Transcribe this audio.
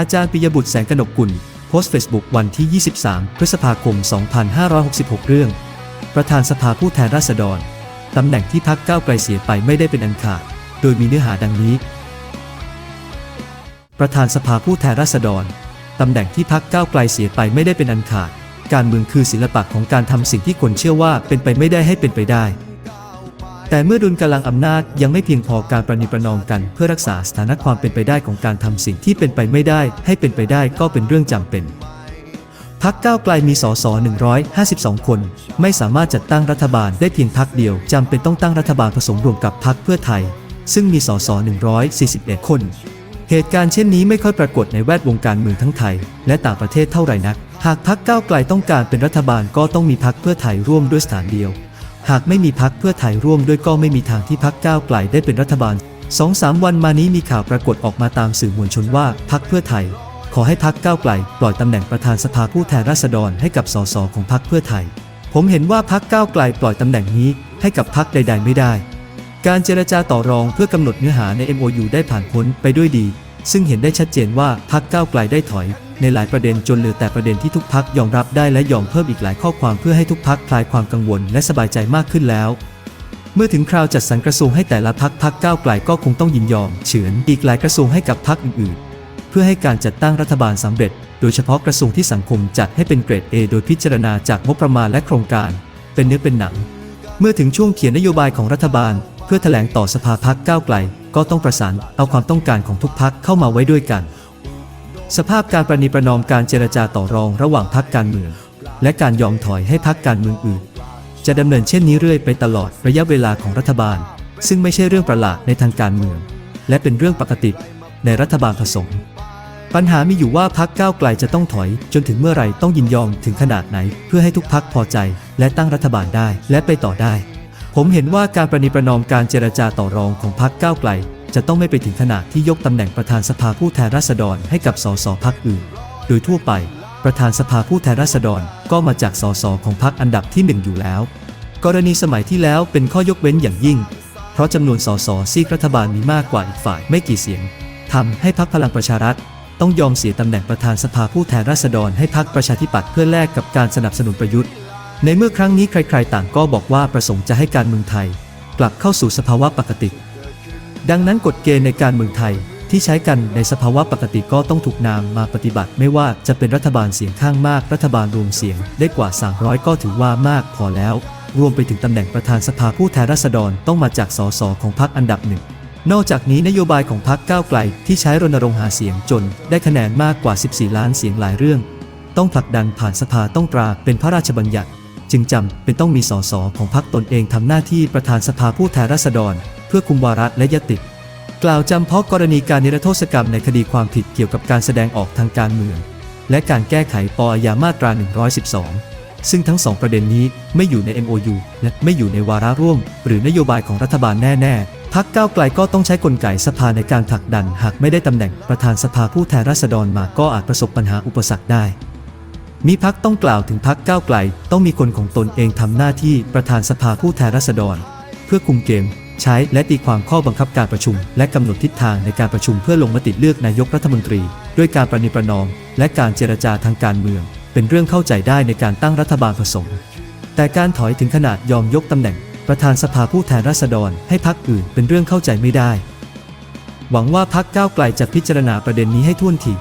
อาจารย์ปิยบุตรแสงกนกกุลโพสต์เฟซบุ๊กวันที่ 23 พฤษภาคม 2566 เรื่อง ประธานสภาผู้แทนราษฎร ตำแหน่งที่พักก้าวไกลเสียไปไม่ได้เป็นอันขาด โดยมีเนื้อหาดังนี้ ประธานสภาผู้แทนราษฎร ตำแหน่งที่พักก้าวไกลเสียไปไม่ได้เป็นอันขาด การเมืองคือศิลปะของการทำสิ่งที่คนเชื่อว่าเป็นไปไม่ได้ให้เป็นไปได้ แต่เมื่อดุลกำลังอำนาจยังไม่เพียงพอการประนีประนอมกัน เพื่อรักษาสถานะความเป็นไปได้ของการทำสิ่งที่เป็นไปไม่ได้ ให้เป็นไปได้ก็เป็นเรื่องจำเป็นพักก้าวไกลมีสส152 คน ไม่สามารถจัดตั้งรัฐบาลได้เพียงพักเดียวจำเป็นต้องตั้งรัฐบาลผสมรวมกับพักเพื่อไทย ซึ่งมีสส141 คน เหตุการณ์เช่นนี้ไม่ค่อยปรากฏในแวดวงการเมืองทั้งไทย และต่างประเทศเท่าไหร่นัก หากพักก้าวไกลต้องการเป็นรัฐบาลก็ต้องมีพักเพื่อไทยร่วมด้วยสถานเดียว หากไม่มีพักเพื่อไทยร่วมด้วยก็ไม่มีทางที่พักก้าวไกลได้เป็นรัฐบาลสองสามวันมานี้มีข่าวปรากฏออกมาตามสื่อมวลชนว่าพักเพื่อไทย ขอให้พักก้าวไกลปล่อยตำแหน่งประธานสภาผู้แทนราษฎรให้กับสสของพักเพื่อไทย ผมเห็นว่าพักก้าวไกลปล่อยตำแหน่งนี้ให้กับพักใด ๆ ไม่ได้ การเจรจาต่อรองเพื่อกำหนดเนื้อหาใน MOU ได้ผ่านพ้นไปด้วยดี ซึ่งเห็นได้ชัดเจนว่าพักก้าวไกลได้ถอย ในหลายประเด็นจนเหลือแต่ประเด็นที่ทุกพักยอมรับได้และยอมเพิ่มอีกหลายข้อความเพื่อให้ทุกพักคลายความกังวลและสบายใจมากขึ้นแล้ว เมื่อถึงคราวจัดสรรกระทรวงให้แต่ละพักพักก้าวไกลก็คงต้องยินยอม เฉือนอีกหลายกระทรวงให้กับพักอื่นๆ เพื่อให้การจัดตั้งรัฐบาลสำเร็จ โดยเฉพาะกระทรวงที่สังคมจัดให้เป็นเกรด A โดยพิจารณาจากงบประมาณและโครงการ เป็นเนื้อเป็นหนัง เมื่อถึงช่วงเขียนนโยบายของรัฐบาล พื่อแถลงต่อสภาพักก้าวไกล ก็ต้องประสานเอาความต้องการของทุกพักเข้ามาไว้ด้วยกัน สภาพการประนีประนอมการเจรจาต่อรองระหว่างพักการเมือง และการยอมถอยให้พักการเมืองอื่น จะดำเนินเช่นนี้เรื่อยไปตลอดระยะเวลาของรัฐบาล ซึ่งไม่ใช่เรื่องประหลาดในทางการเมือง และเป็นเรื่องปกติในรัฐบาลผสมปัญหามีอยู่ว่าพักก้าวไกลจะต้องถอย จนถึงเมื่อไรต้องยินยอมถึงขนาดไหน เพื่อให้ทุกพักพอใจ และตั้งรัฐบาลได้และไปต่อได้ ผมเห็นว่าการประนีประนอมการเจรจาต่อรองของพักก้าวไกล จะต้องไม่ไปถึงขนาดที่ยกตำแหน่งประธานสภาผู้แทนราษฎรให้กับสสพักอื่น โดยทั่วไป ประธานสภาผู้แทนราษฎรก็มาจากสสของพักอันดับที่หนึ่งอยู่แล้ว กรณีสมัยที่แล้วเป็นข้อยกเว้นอย่างยิ่ง เพราะจำนวนสสซีกรัฐบาลมีมากกว่าอีกฝ่ายไม่กี่เสียงทำให้พักพลังประชารัฐต้องยอมเสียตำแหน่งประธานสภาผู้แทนราษฎรให้พักประชาธิปัตย์เพื่อแลกกับการสนับสนุนประยุทธ์ ในเมื่อครั้งนี้ใครๆ ต่างก็บอกว่าประสงค์จะให้การเมืองไทย กลับเข้าสู่สภาวะปกติ ดังนั้นกฎเกณฑ์ในการเมืองไทยที่ใช้กันในสภาวะปกติก็ต้องถูกนำมาปฏิบัติ ไม่ว่าจะเป็นรัฐบาลเสียงข้างมาก รัฐบาลรวมเสียงได้กว่า 300 ก็ถือว่ามากพอแล้ว รวมไปถึงตำแหน่งประธานสภาผู้แทนราษฎรต้องมาจากสสของพรรคอันดับหนึ่งนอกจากนี้นโยบายของพรรคก้าวไกลที่ใช้รณรงค์หาเสียงจน ได้คะแนนมากกว่า 14 ล้านเสียงหลายเรื่อง ต้องผลักดันผ่านสภาต้องตราเป็นพระราชบัญญัติ จึงจำเป็นต้องมีสสของพรรคตนเองทำหน้าที่ประธานสภาผู้แทนราษฎร เพื่อคุมวาระและยติ กล่าวจำเพาะกรณีการนิรโทษกรรมในคดีความผิดเกี่ยวกับการแสดงออกทางการเมือง และการแก้ไขปอาญามาตรา 112 ซึ่งทั้งสองประเด็นนี้ไม่อยู่ใน MOU และไม่อยู่ในวาระร่วม หรือนโยบายของรัฐบาลแน่ๆพักก้าวไกลก็ต้องใช้กลไกสภาในการผลักดัน หากไม่ได้ตำแหน่งประธานสภาผู้แทนราษฎรมาก็อาจประสบปัญหาอุปสรรคได้ มีพักต้องกล่าวถึงพักก้าวไกล ต้องมีคนของตนเองทำหน้าที่ประธานสภาผู้แทนราษฎร เพื่อคุมเกม ใช้และตีความข้อบังคับการประชุม และกำหนดทิศทางในการประชุมเพื่อลงมติเลือกนายกรัฐมนตรี ด้วยการประนีประนอม และการเจรจาทางการเมือง เป็นเรื่องเข้าใจได้ในการตั้งรัฐบาลผสม แต่การถอยถึงขนาดยอมยกตำแหน่ง ประธานสภาผู้แทนราษฎร ให้พักอื่นเป็นเรื่องเข้าใจไม่ได้ หวังว่าพักก้าวไกลจะพิจารณาประเด็นนี้ให้ท่วนที